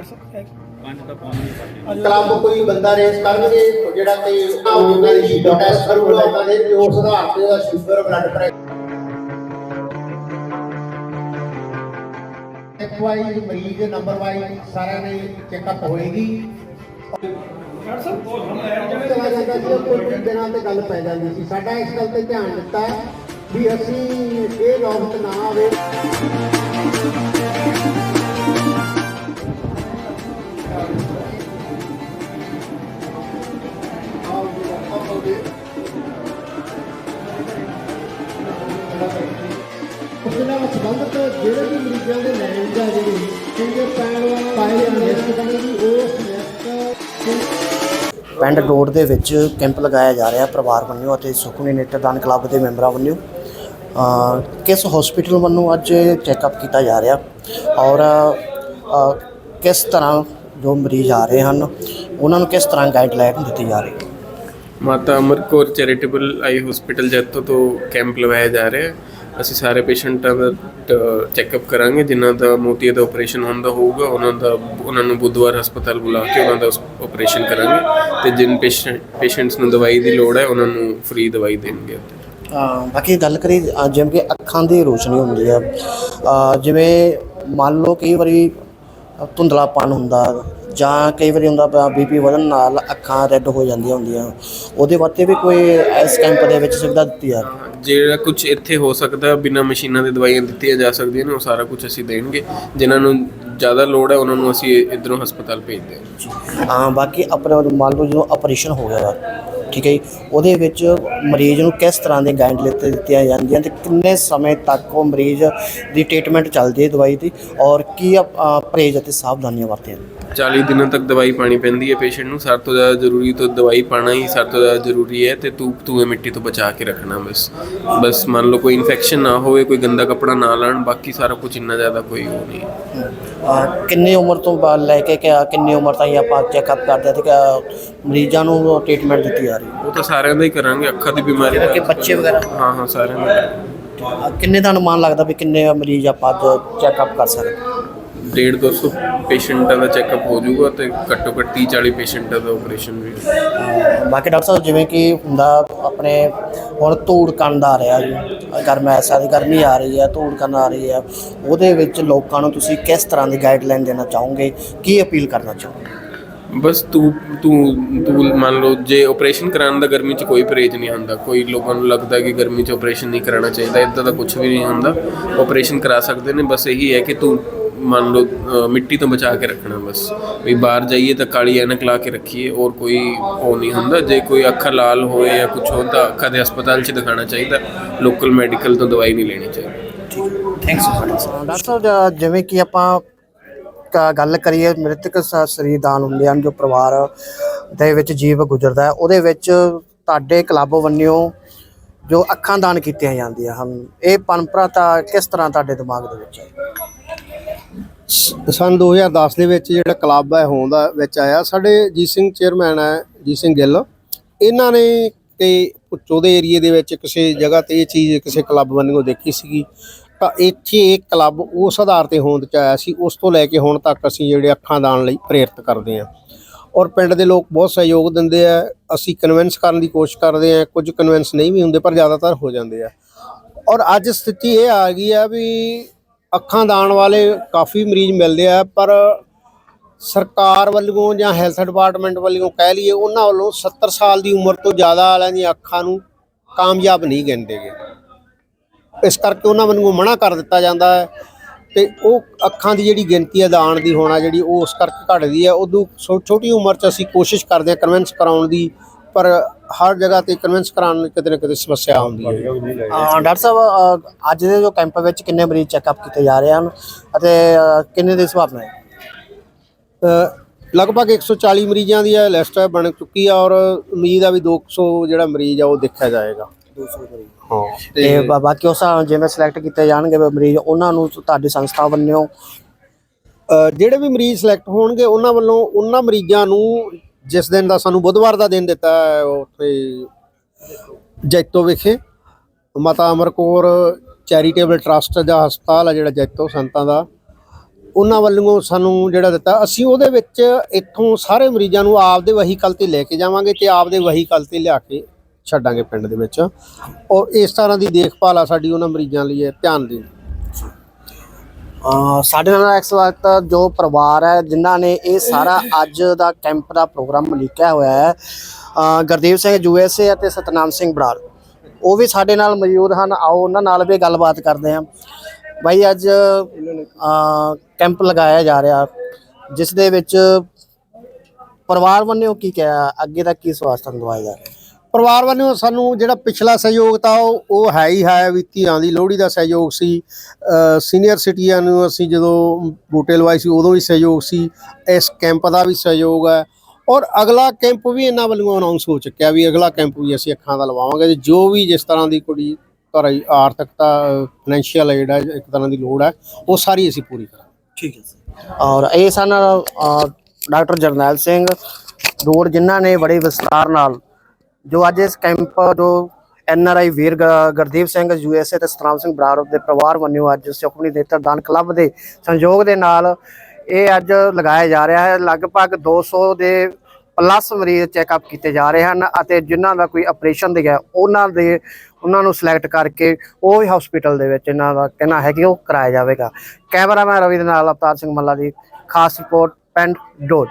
Doctor ਸਾਹਿਬ ਪੰਜ ਤਾਂ ਪਹੁੰਚ ਕਲੱਬ ਕੋਈ ਬੰਦਾ ਰੇਸ ਕਰਨਗੇ ਜਿਹੜਾ ਕਿ ਉਹਨਾਂ ਦੀ ਸ਼ੀਟਾ ਟੈਸਟ ਕਰੂਗਾ ਉਹਨਾਂ ਦੇ ਤੇ ਉਸ ਆਧਾਰ ਤੇ ਉਹਦਾ ਸ਼ੂਗਰ ਬਲੱਡ ਪ੍ਰੈਸ਼ਰ ਇੱਕ ਵਾਈਜ਼ ਮਰੀਜ਼ ਨੰਬਰ ਵਾਈਜ਼ ਸਾਰਿਆਂ ਦੀ ਚੈੱਕਅਪ ਹੋਏਗੀ। ਡਾਕਟਰ ਸਾਹਿਬ ਉਹ ਹਮ ਚਲਾ ਜਾਂਦਾ ਸੀ ਉਹ ਕੋਈ ਕੋਈ ਦਿਨਾਂ ਤੇ ਗੱਲ ਪੈ ਜਾਂਦੀ ਸੀ। ਸਾਡਾ ਇਸ ਗੱਲ ਤੇ ਧਿਆਨ ਦਿੱਤਾ ਵੀ ਅਸੀਂ ਇਹ ਨੌਬਤ ਨਾ ਆਵੇ। ਉਸ ਨਾਲ ਸੰਬੰਧਿਤ ਜਿਹੜੇ ਵੀ ਮਰੀਜ਼ਾਂ ਦੇ ਲੈਣ ਦਾ ਜਿਹੜੇ ਚੰਗੇ ਪੈਣ ਪਾਏ ਜਾਂਦੇ ਨੇ ਉਹ ਪਿੰਡ ਰੋਡ ਦੇ ਵਿੱਚ ਕੈਂਪ ਲਗਾਇਆ ਜਾ ਰਿਹਾ ਪਰਿਵਾਰ ਵੱਲੋਂ ਅਤੇ ਸੁਖਮਨੀ ਨੇਤਰਦਾਨ ਕਲੱਬ ਦੇ ਮੈਂਬਰਾਂ ਵੱਲੋਂ। ਕਿਸ ਹਸਪੀਟਲ ਵੱਲੋਂ ਅੱਜ ਚੈੱਕਅਪ ਕੀਤਾ ਜਾ ਰਿਹਾ ਔਰ ਕਿਸ ਤਰ੍ਹਾਂ ਜੋ ਮਰੀਜ਼ ਆ ਰਹੇ ਹਨ, ਉਹਨਾਂ ਨੂੰ ਕਿਸ ਤਰ੍ਹਾਂ ਗਾਈਡਲਾਈਨ ਦਿੱਤੀ ਜਾ ਰਹੀ ਹੈ? Mata Amar Kaur charitable eye hospital Jaito ਤੋਂ ਕੈਂਪ ਲਵਾਇਆ ਜਾ ਰਿਹਾ ਹੈ। ਅਸੀਂ ਸਾਰੇ ਪੇਸ਼ੈਂਟਾਂ ਦਾ ਚੈੱਕਅਪ ਕਰਾਂਗੇ। ਜਿਨ੍ਹਾਂ ਦਾ ਮੋਤੀਆ ਦਾ ਆਪਰੇਸ਼ਨ ਹੁੰਦਾ ਹੋਊਗਾ, ਉਹਨਾਂ ਦਾ, ਉਹਨਾਂ ਨੂੰ ਬੁੱਧਵਾਰ ਹਸਪਤਾਲ ਬੁਲਾ ਕੇ ਉਹਨਾਂ ਦਾ ਆਪਰੇਸ਼ਨ ਕਰਾਂਗੇ। ਤੇ ਜਿਨ ਪੇਸ਼ੈਂਟਸ ਨੂੰ ਦਵਾਈ ਦੀ ਲੋੜ ਹੈ, ਉਹਨਾਂ ਨੂੰ ਫ੍ਰੀ ਦਵਾਈ ਦੇਣਗੇ ਬਾਕੀ ਗੱਲ ਕਰੀ ਜਿਵੇਂ ਕਿ ਅੱਖਾਂ ਦੀ ਰੋਸ਼ਨੀ ਹੁੰਦੀ ਆ ਜਿਵੇਂ ਮੰਨ ਲਓ ਕਈ ਵਾਰੀ ਧੁੰਦਲਾਪਨ ਹੁੰਦਾ ਜਾਂ ਕਈ ਵਾਰੀ ਹੁੰਦਾ ਬੀਪੀ ਵਧਣ ਨਾਲ ਅੱਖਾਂ ਰੈੱਡ ਹੋ ਜਾਂਦੀਆਂ ਹੁੰਦੀਆਂ। ਉਹਦੇ ਵਾਸਤੇ ਵੀ ਕੋਈ ਇਸ ਕੈਂਪ ਦੇ ਵਿੱਚ ਸੁਵਿਧਾ ਦਿੱਤੀ ਆ ਜਿਹੜਾ ਕੁਝ ਇੱਥੇ ਹੋ ਸਕਦਾ ਬਿਨਾਂ ਮਸ਼ੀਨਾਂ ਦੇ ਦਵਾਈਆਂ ਦਿੱਤੀਆਂ ਜਾ ਸਕਦੀਆਂ ਨੇ ਉਹ ਸਾਰਾ ਕੁਝ ਅਸੀਂ ਦੇਣਗੇ। ਜਿਨ੍ਹਾਂ ਨੂੰ ਜ਼ਿਆਦਾ ਲੋੜ ਹੈ ਉਹਨਾਂ ਨੂੰ ਅਸੀਂ ਇਧਰੋਂ ਹਸਪਤਾਲ ਭੇਜ ਦਿਆਂਗੇ। ਹਾਂ ਬਾਕੀ ਆਪਣੇ ਮੰਨ ਲਓ ਜਦੋਂ ਆਪਰੇਸ਼ਨ ਹੋ ਗਿਆ ਠੀਕ ਹੈ ਜੀ ਉਹਦੇ ਵਿੱਚ ਮਰੀਜ਼ ਨੂੰ ਕਿਸ ਤਰ੍ਹਾਂ ਦੇ ਗਾਈਡਲਾਈਨ ਦਿੱਤੀਆਂ ਜਾਂਦੀਆਂ ਤੇ ਕਿੰਨੇ ਸਮੇਂ ਤੱਕ ਉਹ ਮਰੀਜ਼ ਦੀ ਟ੍ਰੀਟਮੈਂਟ ਚੱਲਦੀ ਹੈ ਦਵਾਈ ਦੀ ਔਰ ਕੀ ਪਰਹੇਜ਼ ਅਤੇ ਸਾਵਧਾਨੀਆਂ ਵਰਤੀਆਂ 40 ਦਿਨਾਂ ਤੱਕ ਦਵਾਈ ਪਾਣੀ ਪੈਂਦੀ ਹੈ ਪੇਸ਼ੈਂਟ ਨੂੰ। ਸਭ ਤੋਂ ਜ਼ਿਆਦਾ ਜ਼ਰੂਰੀ ਤਾਂ ਦਵਾਈ ਪਾਣਾ ਹੀ ਸਭ ਤੋਂ ਜ਼ਿਆਦਾ ਜ਼ਰੂਰੀ ਹੈ ਤੇ ਧੂਪ ਧੂਏ ਮਿੱਟੀ ਤੋਂ ਬਚਾ ਕੇ ਰੱਖਣਾ ਬਸ। ਬਸ ਮੰਨ ਲਓ ਕੋਈ ਇਨਫੈਕਸ਼ਨ ਨਾ ਹੋਵੇ ਕੋਈ ਗੰਦਾ ਕੱਪੜਾ ਨਾ ਲਾਣ ਬਾਕੀ ਸਾਰਾ ਕੁਝ ਇੰਨਾ ਜ਼ਿਆਦਾ ਕੋਈ ਨਹੀਂ। ਹੈ। ਅ, ਕਿੰਨੀ ਉਮਰ ਤੋਂ ਬਾਅਦ ਲੈ ਕੇ ਕਿ ਕਿੰਨੀ ਉਮਰ ਤਾਈਂ ਆਪਾਂ ਚੈੱਕਅਪ ਕਰਦੇ ਤੇ ਕਿ ਮਰੀਜ਼ਾਂ ਨੂੰ ਟ੍ਰੀਟਮੈਂਟ ਦਿੱਤੀ ਜਾ ਹੈ ਉਹ ਤਾਂ ਸਾਰਿਆਂ ਦਾ ਹੀ ਕਰਾਂਗੇ ਅੱਖਾਂ ਦੀ ਬਿਮਾਰੀ ਦਾ ਕਿ ਬੱਚੇ ਵਗੈਰਾ? ਹਾਂ ਹਾਂ ਸਾਰਿਆਂ ਦਾ। ਕਰਾਂਗੇ। ਕਿੰਨੇ ਦਾ ਅਨੁਮਾਨ ਲੱਗਦਾ ਵੀ ਕਿੰਨੇ ਮਰੀਜ਼ ਆਪਾਂ ਅੱਜ ਚੈੱਕਅਪ ਕਰ ਸਕਦੇ? ਡੇਢ ਦੋ ਸੌ ਪੇਸ਼ੈਂਟਾਂ ਦਾ ਚੈੱਕਪ ਹੋ ਜਾਊਗਾ ਤੇ ਘੱਟੋ ਘੱਟ 30 40 ਪੇਸ਼ੈਂਟਾਂ ਦਾ ਆਪਰੇਸ਼ਨ ਵੀ। ਬਾਕੀ ਡਾਕਟਰ ਸਾਹਿਬ ਜਿਵੇਂ ਕਿ ਹੁੰਦਾ ਆਪਣੇ ਹੁਣ ਧੂੜ ਕੰਨ ਆ ਰਿਹਾ ਜੀ ਗਰਮ ਐਸਾ ਦੀ ਗਰਮੀ ਆ ਰਹੀ ਹੈ ਧੂੜ ਕੰਨ ਆ ਰਹੀ ਹੈ ਉਹਦੇ ਵਿੱਚ ਲੋਕਾਂ ਨੂੰ ਤੁਸੀਂ ਕਿਸ ਤਰ੍ਹਾਂ ਦੀ ਗਾਈਡਲਾਈਨ ਦੇਣਾ ਚਾਹੋਗੇ? ਕੀ ਅਪੀਲ ਕਰਨਾ ਚਾਹੋਗੇ? ਬਸ ਤੂੰ ਤੂੰ ਤੂੰ ਮੰਨ ਲਓ ਜੇ ਆਪਰੇਸ਼ਨ ਕਰਾਉਣ ਦਾ ਗਰਮੀ 'ਚ ਕੋਈ ਪਰਹੇਜ਼ ਨਹੀਂ ਹੁੰਦਾ ਕੋਈ ਲੋਕਾਂ ਨੂੰ ਲੱਗਦਾ ਕਿ ਗਰਮੀ 'ਚ ਆਪਰੇਸ਼ਨ ਨਹੀਂ ਕਰਾਉਣਾ ਚਾਹੀਦਾ ਇਦਾਂ ਦਾ ਕੁਝ ਵੀ ਨਹੀਂ ਹੁੰਦਾ ਆਪਰੇਸ਼ਨ ਕਰਾ ਸਕਦੇ ਨੇ ਬਸ ਇਹੀ ਹੈ ਕਿ ਤੂੰ ਮੰਨ ਲਓ ਮਿੱਟੀ ਤੋਂ ਬਚਾ ਕੇ ਰੱਖਣਾ ਬਸ ਵੀ ਬਾਹਰ ਜਾਈਏ ਤਾਂ ਕਾਲੀ ਐਨਕ ਲਾ ਕੇ ਰੱਖੀਏ ਔਰ ਕੋਈ ਉਹ ਨਹੀਂ ਹੁੰਦਾ ਜੇ ਕੋਈ ਅੱਖਾਂ ਲਾਲ ਹੋਏ ਜਾਂ ਕੁਝ ਹੋ ਤਾਂ ਅੱਖਾਂ ਦੇ ਹਸਪਤਾਲ 'ਚ ਦਿਖਾਣਾ ਚਾਹੀਦਾ ਲੋਕਲ ਮੈਡੀਕਲ ਤੋਂ ਦਵਾਈ ਨਹੀਂ ਲੈਣੀ ਚਾਹੀਦੀ। ਥੈਂਕਸ ਡਾਕਟਰ ਸਾਹਿਬ ਜਿਵੇਂ ਕਿ ਆਪਾਂ ਗੱਲ ਕਰੀਏ, ਮ੍ਰਿਤਕ ਸ- ਸਰੀਰ ਦਾਨ ਹੁੰਦੇ ਹਨ ਜੋ ਪਰਿਵਾਰ ਦੇ ਵਿੱਚ ਜੀਵ ਗੁਜ਼ਰਦਾ ਹੈ, ਉਹਦੇ ਵਿੱਚ ਤੁਹਾਡੇ ਕਲੱਬ ਵੱਲੋਂ ਜੋ ਅੱਖਾਂ ਦਾਨ ਕੀਤੀਆਂ ਜਾਂਦੀਆਂ ਹਨ, ਇਹ ਪਰੰਪਰਾ ਤਾਂ ਕਿਸ ਤਰ੍ਹਾਂ ਤੁਹਾਡੇ ਦਿਮਾਗ ਦੇ ਵਿੱਚ ਹੈ ਸਨ 2010 ਦੇ ਵਿੱਚ ਜਿਹੜਾ ਕਲੱਬ ਹੈ, ਹੋਂਦ ਦਾ ਵਿੱਚ ਆਇਆ, ਸਾਡੇ ਜੀਤ ਸਿੰਘ ਚੇਅਰਮੈਨ ਹੈ, ਜੀਤ ਸਿੰਘ ਗਿੱਲ, ਇਹਨਾਂ ਨੇ ਤੇ ਪੁੱਚੋ ਦੇ ਏਰੀਏ ਦੇ ਵਿੱਚ ਕਿਸੇ ਜਗ੍ਹਾ ਤੇ ਇਹ ਚੀਜ਼ ਕਿਸੇ ਕਲੱਬ ਵੱਲੋਂ ਦੇਖੀ ਸੀਗੀ ਤਾਂ ਇੱਥੇ ਕਲੱਬ ਉਸ ਆਧਾਰ ਤੇ ਹੋਂਦ ਚ ਆਇਆ ਸੀ, ਉਸ ਤੋਂ ਲੈ ਕੇ ਹੁਣ ਤੱਕ ਅਸੀਂ ਜਿਹੜੇ ਅੱਖਾਂ ਦਾਨ ਲਈ ਪ੍ਰੇਰਿਤ ਕਰਦੇ ਹਾਂ। ਔਰ ਪਿੰਡ ਦੇ ਲੋਕ ਬਹੁਤ ਸਹਿਯੋਗ ਦਿੰਦੇ ਆ, ਅਸੀਂ ਕਨਵਿੰਸ ਕਰਨ ਦੀ ਕੋਸ਼ਿਸ਼ ਕਰਦੇ ਆ ਕੁਝ ਕਨਵਿੰਸ ਨਹੀਂ ਵੀ ਹੁੰਦੇ, ਪਰ ਜ਼ਿਆਦਾਤਰ ਹੋ ਜਾਂਦੇ ਆ। ਔਰ ਅੱਜ ਸਥਿਤੀ ਇਹ ਆ ਗਈ ਆ ਵੀ ਅੱਖਾਂ ਦਾਣ ਵਾਲੇ ਕਾਫੀ ਮਰੀਜ਼ ਮਿਲਦੇ ਆ, ਪਰ ਸਰਕਾਰ ਵੱਲੋਂ ਜਾਂ ਹੈਲਥ ਡਿਪਾਰਟਮੈਂਟ ਵੱਲੋਂ ਕਹਿ ਲਈਏ, ਉਹਨਾਂ ਵੱਲੋਂ 70 ਸਾਲ ਦੀ ਉਮਰ ਤੋਂ ਜ਼ਿਆਦਾ ਵਾਲਿਆਂ ਦੀਆਂ ਅੱਖਾਂ ਨੂੰ ਕਾਮਯਾਬ ਨਹੀਂ ਗਿਣਦੇਗੇ ਇਸ ਕਰਕੇ ਉਹਨਾਂ ਵੱਲੋਂ ਮਨਾ ਕਰ ਦਿੱਤਾ ਜਾਂਦਾ ਹੈ ਤੇ ਉਹ ਅੱਖਾਂ ਦੀ ਜਿਹੜੀ ਗਿਣਤੀ ਹੈ ਦਾਨ ਦੀ ਹੋਣਾ ਜਿਹੜੀ ਉਹ ਉਸ ਕਰਕੇ ਘਟਦੀ ਹੈ। ਉਦੋਂ ਛੋਟੀ ਉਮਰ 'ਚ ਅਸੀਂ ਕੋਸ਼ਿਸ਼ ਕਰਦੇ ਹਾਂ ਕਨਵਿੰਸ ਕਰਾਉਣ ਦੀ ਪਰ ਹਰ ਜਗ੍ਹਾ ਤੇ ਕਨਵਿੰਸ ਕਰਾਉਣ ਲਈ ਕਿਤੇ ਨਾ ਕਿਤੇ ਸਮੱਸਿਆ ਆਉਂਦੀ ਹੈ। ਡਾਕਟਰ ਸਾਹਿਬ ਅੱਜ ਦੇ ਜੋ ਕੈਂਪ ਵਿੱਚ ਕਿੰਨੇ ਮਰੀਜ਼ ਚੈੱਕਅਪ ਕੀਤੇ ਜਾ ਰਹੇ ਹਨ ਅਤੇ ਕਿੰਨੇ ਦੀ ਸੰਭਾਵਨਾ ਹੈ ਅ, ਲਗਭਗ 140 ਮਰੀਜ਼ਾਂ ਦੀ ਇਹ ਲਿਸਟ ਬਣ ਚੁੱਕੀ ਆ ਔਰ ਉਮੀਦ ਆ ਵੀ 200 ਜਿਹੜਾ ਮਰੀਜ਼ ਆ ਉਹ ਦੇਖਿਆ ਜਾਏਗਾ। 200 ਮਰੀਜ਼ ਹਾਂ। ਤੇ ਬਾ- ਬਾਕੀ ਉਸ ਹਿਸਾਬ ਨਾਲ ਜਿਵੇਂ ਸਿਲੈਕਟ ਕੀਤੇ ਜਾਣਗੇ ਮਰੀਜ਼ ਉਹਨਾਂ ਨੂੰ ਤੁਹਾਡੀ ਸੰਸਥਾ ਵੱਲੋਂ ਅ, ਜਿਹੜੇ ਵੀ ਮਰੀਜ਼ ਸਿਲੈਕਟ ਹੋਣਗੇ ਉਹਨਾਂ ਵੱਲੋਂ ਉਹਨਾਂ ਮਰੀਜ਼ਾਂ ਨੂੰ ਜਿਸ ਦਿਨ ਦਾ ਸਾਨੂੰ ਬੁੱਧਵਾਰ ਦਾ ਦਿਨ ਦਿੱਤਾ ਹੈ ਉੱਥੇ ਜੈਤੋ ਵਿਖੇ ਮਾਤਾ ਅਮਰ ਕੌਰ ਚੈਰੀਟੇਬਲ ਟਰਸਟ ਦਾ ਹਸਪਤਾਲ ਹੈ ਜਿਹੜਾ ਜੈਤੋ ਸੰਤਾਂ ਦਾ ਉਹਨਾਂ ਵੱਲੋਂ ਸਾਨੂੰ ਜਿਹੜਾ ਦਿੱਤਾ ਅਸੀਂ ਉਹਦੇ ਵਿੱਚ ਇੱਥੋਂ ਸਾਰੇ ਮਰੀਜ਼ਾਂ ਨੂੰ ਆਪਦੇ ਵਹੀਕਲ ਤੇ ਲੈ ਕੇ ਜਾਵਾਂਗੇ ਤੇ ਆਪਦੇ ਵਹੀਕਲ ਤੇ ਲਿਆ ਕੇ ਛੱਡਾਂਗੇ ਪਿੰਡ ਦੇ ਵਿੱਚ। ਔਰ ਇਸ ਤਰ੍ਹਾਂ ਦੀ ਦੇਖਭਾਲ ਆ ਸਾਡੀ ਉਹਨਾਂ ਮਰੀਜ਼ਾਂ ਲਈ ਹੈ ਧਿਆਨ ਦੀ ਸਾਡੇ ਨਾਲ ਇਸ ਵਕਤ ਜੋ ਪਰਿਵਾਰ ਹੈ, ਜਿਨ੍ਹਾਂ ਨੇ ਇਹ ਸਾਰਾ ਅੱਜ ਦਾ ਕੈਂਪ ਦਾ ਪ੍ਰੋਗਰਾਮ ਲਿਖਿਆ ਹੋਇਆ ਹੈ, ਅਹ ਗੁਰਦੇਵ ਸਿੰਘ ਯੂਐਸਏ ਅਤੇ ਸਤਨਾਮ ਸਿੰਘ ਬਰਾੜ। ਉਹ ਵੀ ਸਾਡੇ ਨਾਲ ਮੌਜੂਦ ਹਨ। ਆਓ, ਉਹਨਾਂ ਨਾਲ ਵੀ ਗੱਲਬਾਤ ਕਰਦੇ ਹਾਂ। ਬਾਈ, ਅੱਜ ਕੈਂਪ ਲਗਾਇਆ ਜਾ ਰਿਹਾ। ਜਿਸ ਦੇ ਵਿੱਚ ਪਰਿਵਾਰ ਵੱਲੋਂ ਕੀ ਕਿਹਾ, ਅੱਗੇ ਦਾ ਕੀ ਸਵਾਸਥ ਦਵਾਇਆ ਜਾ ਰਿਹਾ? ਪਰਿਵਾਰ ਵੱਲੋਂ ਸਾਨੂੰ ਜਿਹੜਾ ਪਿਛਲਾ ਸਹਿਯੋਗ ਤਾਂ ਉਹ ਉਹ ਹੈ ਹੀ ਹੈ ਵੀ ਧੀਆਂ ਦੀ ਲੋਹੜੀ ਦਾ ਸਹਿਯੋਗ ਸੀ। ਸੀਨੀਅਰ ਸਿਟੀਜ਼ਨ ਨੂੰ ਅਸੀਂ ਜਦੋਂ ਬੂਟੇ ਲਵਾਏ ਸੀ ਉਦੋਂ ਵੀ ਸਹਿਯੋਗ ਸੀ। ਇਸ ਕੈਂਪ ਦਾ ਵੀ ਸਹਿਯੋਗ ਹੈ। ਔਰ ਅਗਲਾ ਕੈਂਪ ਵੀ ਇਹਨਾਂ ਵੱਲੋਂ ਅਨਾਉਂਸ ਹੋ ਚੁੱਕਿਆ ਵੀ ਅਗਲਾ ਕੈਂਪ ਵੀ ਅਸੀਂ ਅੱਖਾਂ ਦਾ ਲਵਾਵਾਂਗੇ ਜੋ ਵੀ ਜਿਸ ਤਰ੍ਹਾਂ ਦੀ ਕੁੜੀ ਘਰ ਆਰਥਿਕਤਾ ਫਾਈਨੈਂਸ਼ੀਅਲ ਜਿਹੜਾ ਇੱਕ ਤਰ੍ਹਾਂ ਦੀ ਲੋੜ ਹੈ ਉਹ ਸਾਰੀ ਅਸੀਂ ਪੂਰੀ ਕਰਾਂਗੇ। ਠੀਕ ਹੈ ਔਰ ਇਹ ਸਨ ਡਾਕਟਰ ਜਰਨੈਲ ਸਿੰਘ। ਦੂਰ ਜਿਨ੍ਹਾਂ ਨੇ ਬੜੇ ਵਿਸਤਾਰ ਨਾਲ ਜੋ ਅੱਜ ਇਸ ਕੈਂਪ ਜੋ ਐਨ ਆਰ ਆਈ ਵੀਰ ਗ- Gurdeep Singh, U S A ਤੇ ਸਤਨਾਮ ਸਿੰਘ ਬਰਾੜ ਦੇ ਪਰਿਵਾਰ ਵੱਲੋਂ ਅੱਜ ਸੁਖਮਨੀ ਨੇਤਰਦਾਨ ਕਲੱਬ ਦੇ ਸੰਯੋਗ ਦੇ ਨਾਲ ਇਹ ਅੱਜ ਲਗਾਇਆ ਜਾ ਰਿਹਾ ਹੈ। ਲਗਭਗ 200 ਦੇ ਪਲੱਸ ਮਰੀਜ਼ ਚੈੱਕਅਪ ਕੀਤੇ ਜਾ ਰਹੇ ਹਨ ਅਤੇ ਜਿਨ੍ਹਾਂ ਦਾ ਕੋਈ ਆਪਰੇਸ਼ਨ ਦੇ ਗਿਆ ਉਹਨਾਂ ਦੇ, ਉਹਨਾਂ ਨੂੰ ਸਿਲੈਕਟ ਕਰਕੇ ਉਹ ਹੀ ਹਸਪੀਟਲ ਦੇ ਵਿੱਚ ਇਹਨਾਂ ਦਾ ਕਹਿਣਾ ਹੈ ਕਿ ਉਹ ਕਰਾਇਆ ਜਾਵੇਗਾ। ਕੈਮਰਾਮੈਨ ਰਵੀ ਦੇ ਨਾਲ ਅਵਤਾਰ ਸਿੰਘ ਮੱਲਾ ਦੀ ਖਾਸ ਰਿਪੋਰਟ, ਪਿੰਡ ਡੋਡ